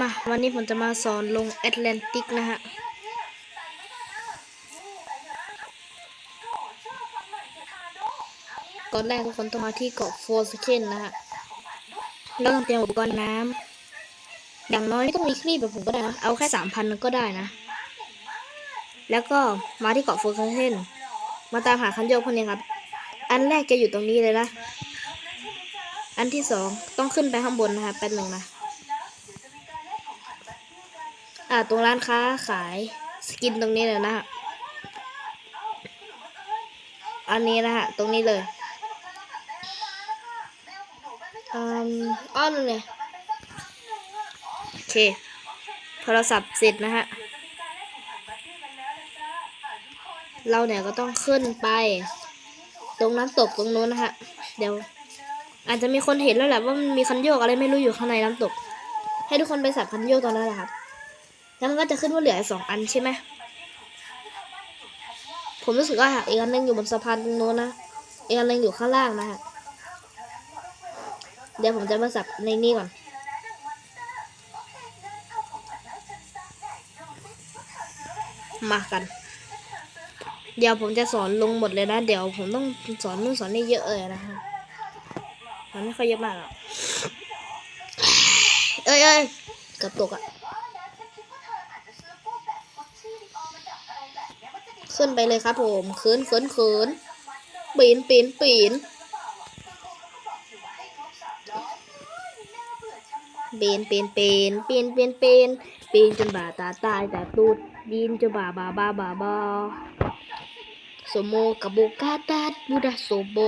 มาวันนี้ผมจะมาสอนลงแอตแลนติกนะฮะ ก่อนแรกทุกคนต้องมาที่เกาะโฟสเคนนะฮะ แล้วต้องเตรียมอุปกรณ์น้ำ อย่างน้อยไม่ต้องมีครีบแบบผมก็ได้นะ เอาแค่สามพันก็ได้นะ แล้วก็มาที่เกาะโฟสเคนมาตามหาคันโยกพวกนี้ครับ อันแรกจะอยู่ตรงนี้เลยนะ อันที่สองต้องขึ้นไปข้างบนนะคะแป๊บหนึ่งนะ อ่าตรงร้านค้าขายสกินตรงนี้เลยนะฮะ อันนี้นะฮะ ตรงนี้เลยอืมอ้อนเลยโอเค โทรศัพท์เสร็จนะฮะ เราเนี่ยก็ต้องขึ้นไป ตรงน้ำตกตรงนู้นนะฮะ เดี๋ยว อาจจะมีคนเห็นแล้วแหละว่ามันมีคันโยกอะไรไม่รู้อยู่ข้างในน้ำตก ให้ทุกคนไปสับคันโยกตรงนั้นแหละครับ แล้วมันก็จะขึ้นว่าเหลือสองอันใช่ไหมผมรู้สึกว่าอีกอันนึงอยู่บนสะพานตรงโน้นนะอีกอันนึงอยู่ข้างล่างนะฮะเดี๋ยวผมจะมาสับในนี่ก่อนมากัน เดี๋ยวผมจะสอนลงหมดเลยนะ เดี๋ยวผมต้องสอนนู่นสอนนี่เยอะเลยนะฮะมันไม่ค่อยเยอะมากหรอกเอ้ยเอ้ยกับตกอะ ขึ้นไปเลยครับผมเขินเขินเขินปีนปีนปีนเบนเปนเปนเปนเปนเปนปีนจนบ่าตาตายแต่ตูดดินจนบ่าบาบาบาบาสมโมกับโบกาตาดบูดาโซโบ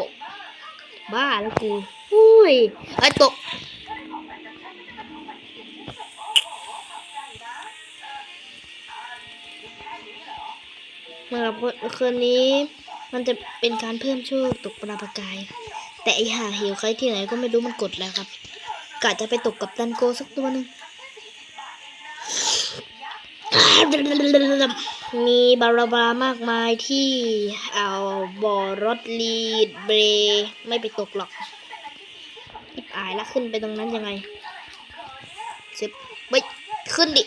บ้าแล้วกูอุ้ยไอ้ตก สำหรับคืนนี้ มันจะเป็นการเพิ่มโชคตกปลาปลากาย แต่ไอหาเหวใครที่ไหนก็ไม่รู้มันกดแล้วครับกะจะไปตกกับตันโกสักตัวหนึ่งมีบาราบามากมายที่เอาบอรถลีดเบรไม่ไปตกหรอกอิบอายแล้วขึ้นไปตรงนั้นยังไงเสร็จไปขึ้นดิ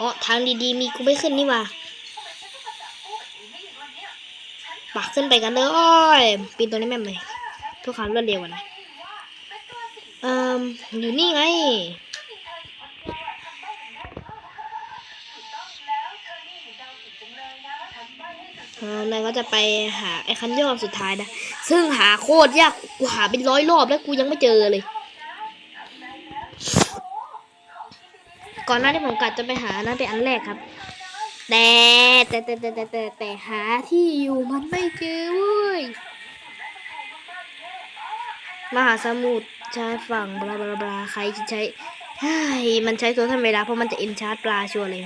อ๋อทางดีๆ มีกูไม่ขึ้นนี่ว่า ปักขึ้นไปกันเลยปีนตัวนี้แม่นเลยทุกครั้งรวดเร็วนะเอ่ออยู่นี่ไงนายก็จะไปหาไอ้คันโยกสุดท้ายนะ ซึ่งหาโคตรยาก กูหาเป็นร้อยรอบแล้วกูยังไม่เจอเลย ก่อนหน้าที่ผมกะจะไปหานั่นเป็นอันแรกครับ แต่แต่แต่แต่แต่แต่แต่หาที่อยู่มันไม่เจอเว้ยมหาสมุทรชายฝั่งบลาบลาบลาใครจะใช้เฮ้ยมันใช้ตัวทำเวลาเพราะมันจะเอ็นชาร์จปลาชัวร์เลย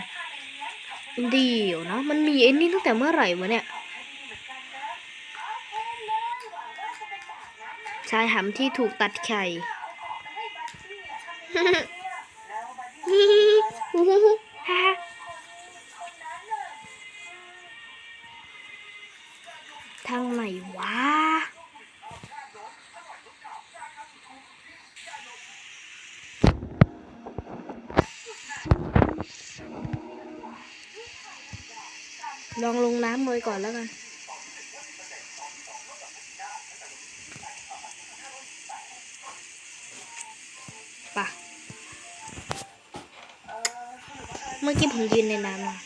เดียวนะมันมีไอ้นี่ตั้งแต่เมื่อไหร่วะเนี่ยชายหำที่ถูกตัดไข่ทา งไหนวะ ลองลงน้ำเลยก่อนแล้วกันปะเมื่อกี้ผมยืนในน้ำนะ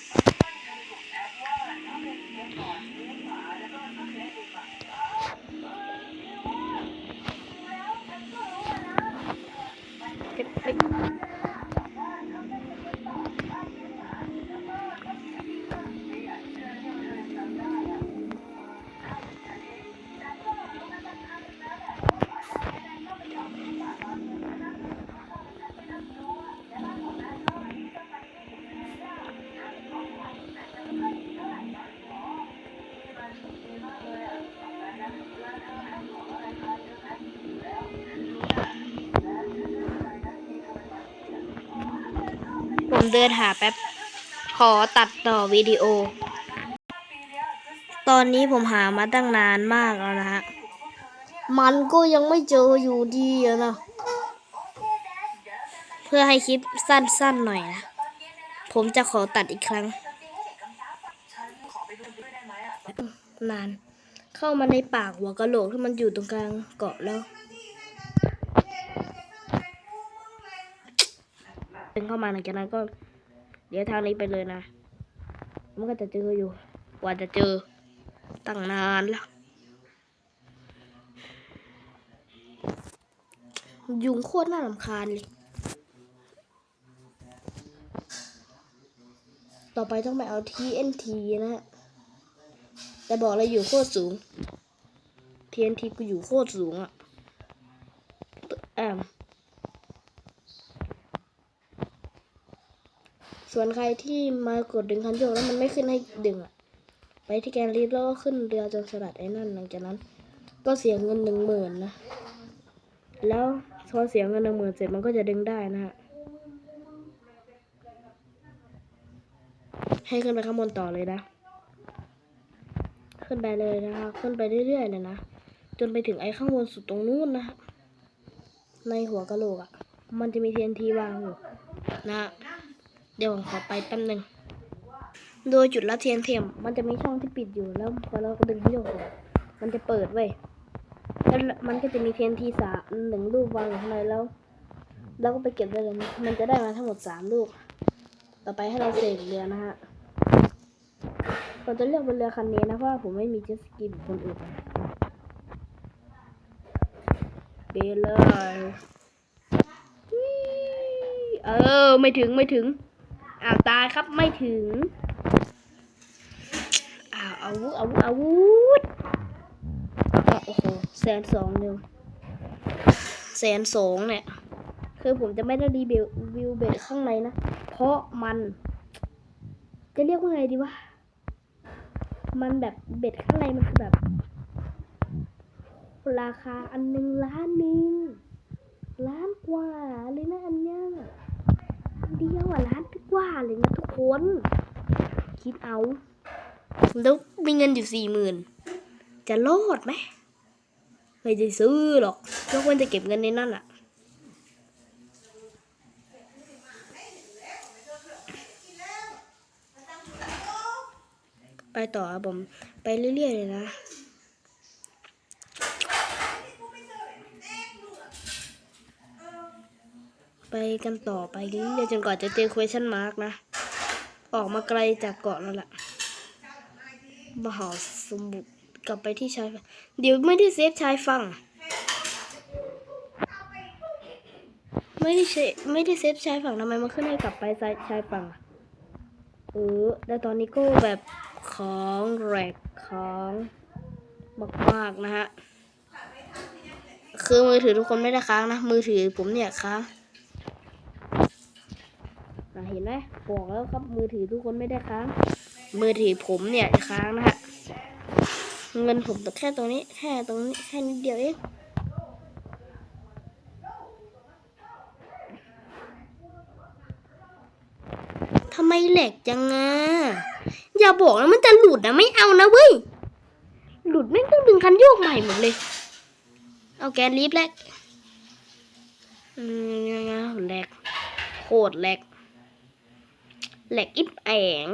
ผมเดินหาแป๊บ ขอตัดต่อวิดีโอ ตอนนี้ผมหามาตั้งนานมากแล้วนะฮะ มันก็ยังไม่เจออยู่ดีอะนะ เพื่อให้คลิปสั้นๆหน่อยนะ ผมจะขอตัดอีกครั้ง นาน เข้ามาในปากหัวกะโหลกที่มันอยู่ตรงกลางเกาะแล้วเป็นเข้ามาหลังจากนั้นก็เดี๋ยวทางนี้ไปเลยนะมันก็จะเจออยู่กว่าจะเจอตั้งนานแล้วยุงโคตรน่ารำคาญเลย ต่อไปต้องไปเอา TNT นะฮะ แต่บอกเลยอยู่โคตรสูง TNT กูอยู่โคตรสูงอะ่ะแอมส่วนใครที่มากดดึงคันโยกแล้วมันไม่ขึ้นให้ดึงอะ่ะ ไปที่แกนลิฟต์แล้วก็ขึ้นเรือจนสลัดไอ้นั่นหลังจากนั้น ก็เสียเงินหนึ่งหมื่นนะ แล้วพอเสียเงินหนึ่งหมื่นเสร็จมันก็จะดึงได้นะฮะ ให้ขึ้นไปข้างบนต่อเลยนะ ขึ้นไปเลยนะคะ ขึ้นไปเรื่อยๆเลยนะ จนไปถึงไอ้ข้างบนสุดตรงนู้นนะฮะในหัวกะโหลกอะ่ะ มันจะมี TNT วางอยู่นะ เดี๋ยวผมขอไปแป๊บหนึง โดยจุดรับ TNT มันจะมีช่องที่ปิดอยู่ แล้วพอเราดึงที่โยกมันจะเปิดเว้ย แล้วมันก็จะมี TNT สามหนึ่งลูกวางอยู่ข้างในแล้วเราก็ไปเก็บได้เลย มันจะได้มาทั้งหมดสามลูก ต่อไปให้เราเสกเรือนะฮะ ผมจะเลือกเป็นเรือคันนี้นะเพราะผมไม่มีเจ็ตสกีเหมือนคนอื่นไปเลยเออ ไม่ถึงไม่ถึงอ้าวตายครับไม่ถึงอ้าวอาวุธอาวุธอาวุธโอ้โหแสนสองเดียวแสนสองเนี่ย คือผมจะไม่ได้รีวิววิวเบดข้างในนะ เพราะมัน จะเรียกว่าไงดีวะ มันแบบเบ็ดข้างในมันคือแบบ ราคาอันหนึ่งล้านหนึ่งล้านกว่าเลยนะอันเนี้ยอันเดียวอะล้านกว่าเลยนะทุกคน คิดเอา แล้วมีเงินอยู่สี่หมื่นจะรอดไหมไม่ได้ซื้อหรอกยกเว้นจะเก็บเงินในนั่นอะ ไปต่อครับผม ไปเรื่อยๆเลยนะไปกันต่อไปเรื่อยๆจนกว่าจะเจอ question mark นะ ออกมาไกลจากเกาะแล้วล่ะมหาสมุทรกลับไปที่ชายฝั่งเดี๋ยวไม่ได้เซฟชายฝั่งไม่ได้เซฟไม่ได้เซฟชายฝั่งทำไมมันขึ้นให้กลับไปชายฝั่งอะเออแล้วตอนนี้ก็แบบ ของแรกของมากๆนะฮะ คือมือถือทุกคนไม่ได้ค้างนะ มือถือผมเนี่ยค้างเห็นไหมบอกแล้วครับมือถือทุกคนไม่ได้ค้าง มือถือผมเนี่ยค้างนะฮะ เงินผมแค่ตรงนี้ แค่ตรงนี้ แค่นิดเดียวเองทำไมแหลกจังอะ อย่าบอกนะมันจะหลุดนะไม่เอานะเว้ย หลุดไม่งต้องดึงคันโยกใหม่หมดเลย เอาแกนลิฟต์แลกอืมแหลกโคตรแหลกแหลกอิบแอง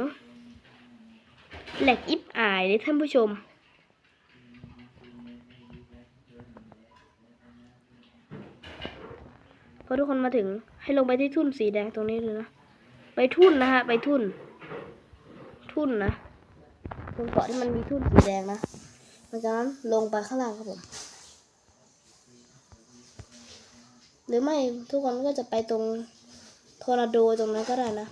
แหลกอิบอายเลยท่านผู้ชม พอทุกคนมาถึงให้ลงไปที่ทุ่นสีแดงตรงนี้เลยนะ ไปทุ่นนะฮะ ไปทุ่น ทุ่นนะตรงเกาะที่มันมีทุ่นสีแดงนะหลังจากนั้นลงไปข้างล่างครับผม หรือไม่ทุกคนก็จะไปตรงทอร์นาโดตรงนั้นก็ได้นะ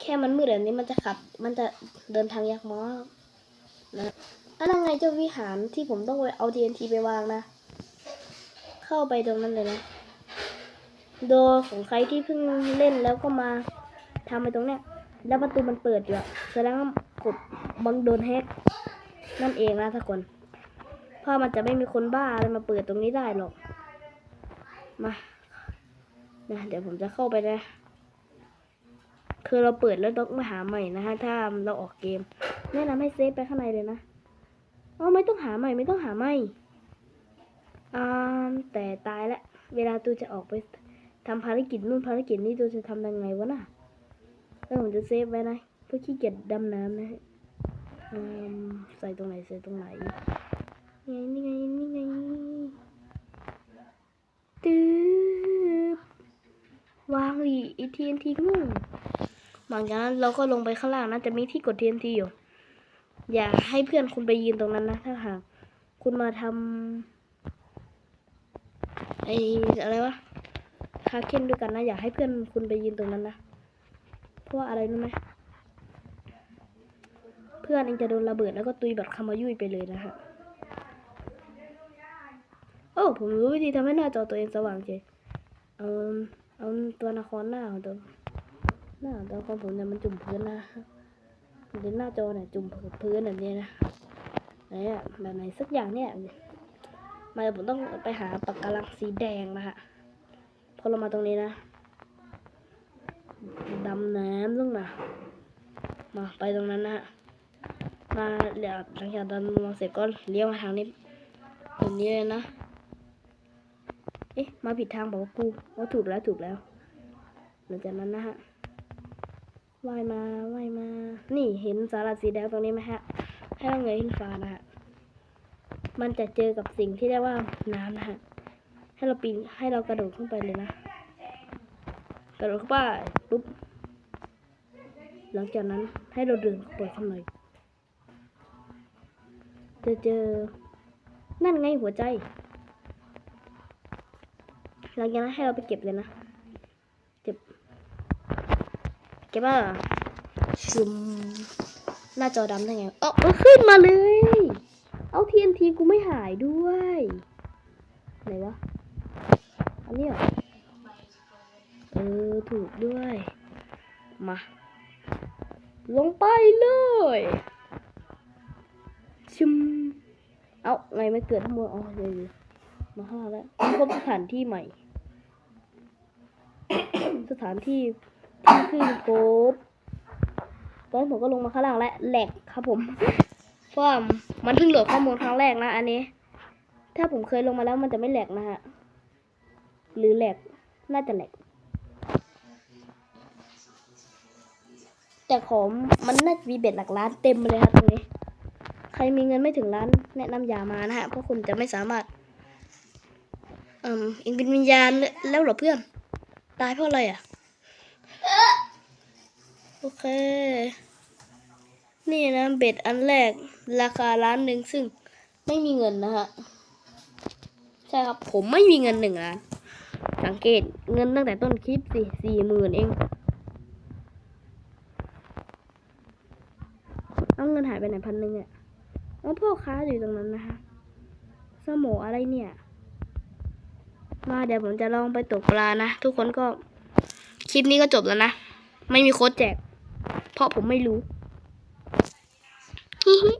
แค่มันมืดแบบนี้มันจะขับ มันจะเดินทางยากมากนะอันนั้นไงเจ้าวิหารที่ผมต้องไปเอา TNT ไปวางนะ เข้าไปตรงนั้นเลยนะ โดของใครที่เพิ่งเล่นแล้วก็มาทำไปตรงเนี้ย แล้วประตูมันเปิดอยู่อะแสดงว่ากดบังโดนแฮกนั่นเองนะทุกคนเพราะมันจะไม่มีคนบ้าอะไรมาเปิดตรงนี้ได้หรอก มานะเดี๋ยวผมจะเข้าไปนะ คือเราเปิดแล้วต้องมาหาใหม่นะฮะ ถ้าเราออกเกม แนะนำให้เซฟไปข้างในเลยนะอ๋อไม่ต้องหาใหม่ไม่ต้องหาใหม่อ่าแต่ตายแล้วเวลาตูจะออกไปทำภารกิจนู่นภารกิจนี่ตัวจะทำยังไงวะน่ะ แล้วผมจะเซฟไว้นะเพื่อขี้เกียจดำน้ำนะฮะใส่ตรงไหนใส่ตรงไหนนี่ไงนี่ไงนี่ไงตืบวางดิอีทีนทีงูหลังจากนั้นเราก็ลงไปข้างล่างนะจะมีที่กด TNT อยู่ อย่าให้เพื่อนคุณไปยืนตรงนั้นนะ ถ้าหากคุณมาทำไออะไรวะคาเคนด้วยกันนะ อย่าให้เพื่อนคุณไปยืนตรงนั้นนะ เพราะว่าอะไรรู้ไหมเพื่อนเองจะโดนระเบิดแล้วก็ตุยแบบคามายุยไปเลยนะฮะโอ้ผมรู้วิธีทำให้หน้าจอตัวเองสว่างเจเอาเอาตัวนครหน้าของตัวหน้าตัวของผมเนี่ยมันจุ่มพื้นนะเดี๋ยวหน้าจอเนี่ยจุ่มพื้นแบบนี้นะไหนอะแบบไหนสักอย่างเนี่ยมาผมต้องไปหาปากกาลังสีแดงมาฮะพอเรามาตรงนี้นะ ดำน้ำลงมา มาไปตรงนั้นนะฮะ มาเดี๋ยวหลังจากดำน้ำเสร็จก็เลี้ยวมาทางนี้แบบนี้เลยนะ เอ๊ะ มาผิดทางบอกว่ากูว่าถูกแล้วถูกแล้วหลังจากนั้นนะฮะว่ายมาว่ายมา นี่เห็นสาราสีแดงตรงนี้ไหมฮะ ให้เราเงยขึ้นฟ้านะฮะ มันจะเจอกับสิ่งที่เรียกว่าน้ำนะฮะ ให้เราปีนให้เรากระโดดขึ้นไปเลยนะ กระโดดเข้าไปปุ๊บหลังจากนั้นให้เราเดินไปข้างในจะเจอนั่นไงหัวใจ หลังจากนั้นให้เราไปเก็บเลยนะเก็บเก็บว่าชุมหน้าจอดำได้ไงเออาขึ้นมาเลย เอา TNT กูไม่หายด้วย ไหนวะ อันนี้เหรอ เออถูกด้วย มา ลงไปเลยชิมเอาไงไม่เกิดทั้งหมดอ๋อเดี๋ยมาห้าแล้วพบสถานที่ใหม่ สถานที่ที่เพิ่งพบตอนนนผมก็ลงมาข้างล่างและแหลกครับผมเพราะว่ามันเพิ่งโหลดข้อมูลครั้งแรกนะอันนี้ ถ้าผมเคยลงมาแล้วมันจะไม่แหลกนะฮะ หรือแหลกน่าจะแหลก แต่ของมันน่าจะมีเบ็ดหลักล้านเต็มเลยครับตรงนี้ ใครมีเงินไม่ถึงล้านแนะนำอย่ามานะฮะเพราะคุณจะไม่สามารถเอ่มเองเป็นวิญญาณแล้วเหรอเพื่อน ตายเพราะอะไรอะโอเค นี่นะเบ็ดอันแรก ราคาล้านหนึ่งซึ่งไม่มีเงินนะฮะใช่ครับผมไม่มีเงินหนึ่งล้านสังเกตเงินตั้งแต่ต้นคลิปสิสี่หมื่นเอง เอาเงิน หายไปไหนพันหนึ่งอะเอาพ่อค้าอยู่ตรงนั้นนะคะ สมออะไรเนี่ย มาเดี๋ยวผมจะลองไปตกปลานะ ทุกคนก็ คลิปนี้ก็จบแล้วนะ ไม่มีโค้ดแจก เพราะผมไม่รู้ฮิฮิ